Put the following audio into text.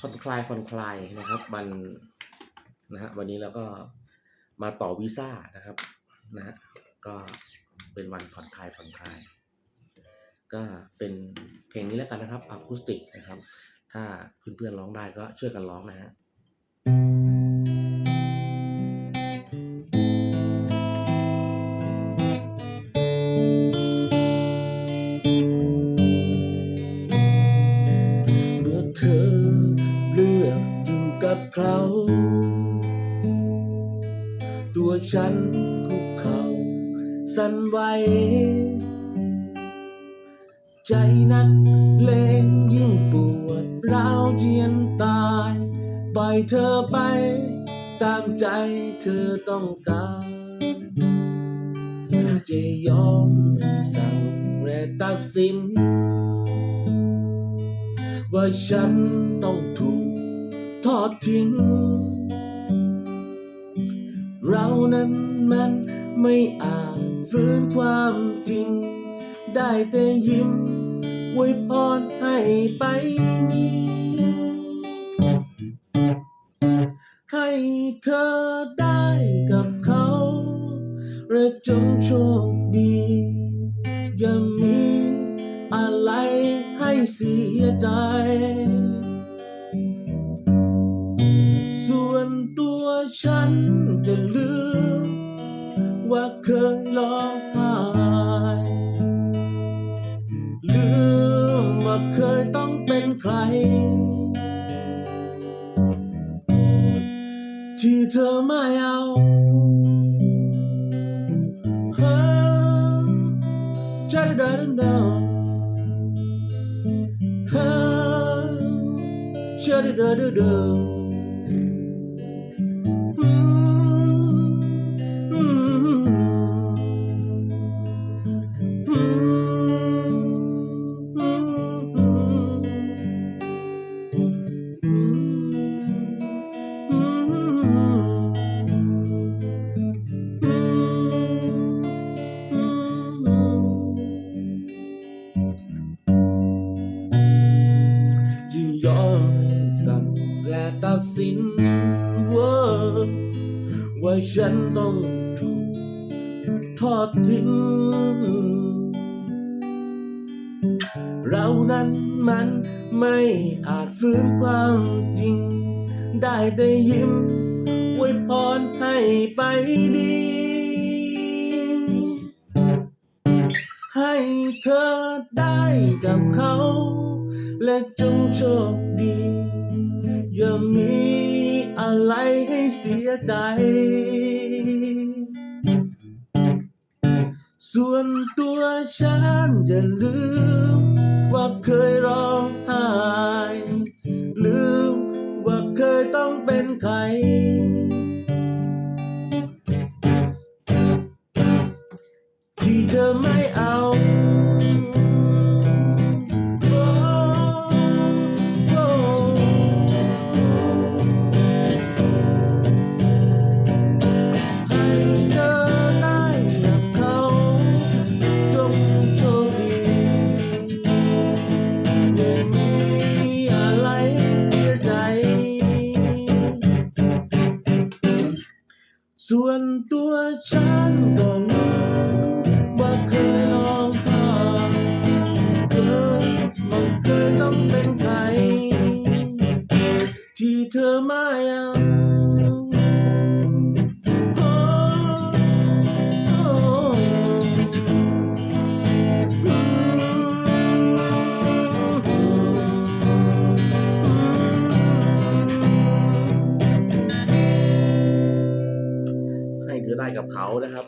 ผ่อนคลายผ่อนคลายนะครับวันนะฮะวันนี้เราก็มาต่อวีซ่านะครับนะฮะก็เป็นวันผ่อนคลายผ่อนคลาย ก็เป็นเพลงนี้แล้วกันนะครับอะคูสติกนะครับ ถ้าเพื่อนๆร้องได้ก็ช่วยกันร้องนะฮะ กับเขา ตัวฉันคุกเข่าสั่นไหวใจนักเลงยิ่งปวดร้าวเจียนตายปล่อยเธอไป ตามใจเธอต้องการจะยอมสั่งและตัดสิน ว่าฉันต้องถูก ทอดทิ้ง เรานั้นมันไม่อาจฟื้นความจริง ได้แต่ยิ้มอวยพรให้ไปนี้ ให้เธอได้กับเขาและจงโชคดีย่ามีอะไรให้เสียใจ ฉันจะลืม ว่าเคยร้องไห้ลืมว่าเคยต้องเป็นใคร ที่เธอไม่เอาฮะจะได้ดันดาฮะจะได้ ที่ยอมให้สั่งและตัดสินว่าว่าฉันต้องถูกทอดทิ้งเรานั้นมันไม่อาจฟื้นความจริง ได้แต่ยิ้มอวยพรให้ไปดี ให้เธอได้กับเขา และจงโชคดี อย่ามีอะไรให้เสียใจ ส่วนตัวฉันจะลืม ว่าเคยร้องไห้ลืม ว่าเคยต้องเป็นใคร ส่วนตัวฉันก็รู้ว่าเคยลองไห้เธอมันเคยต้องเป็นใครที่เธอมา กับเขานะครับ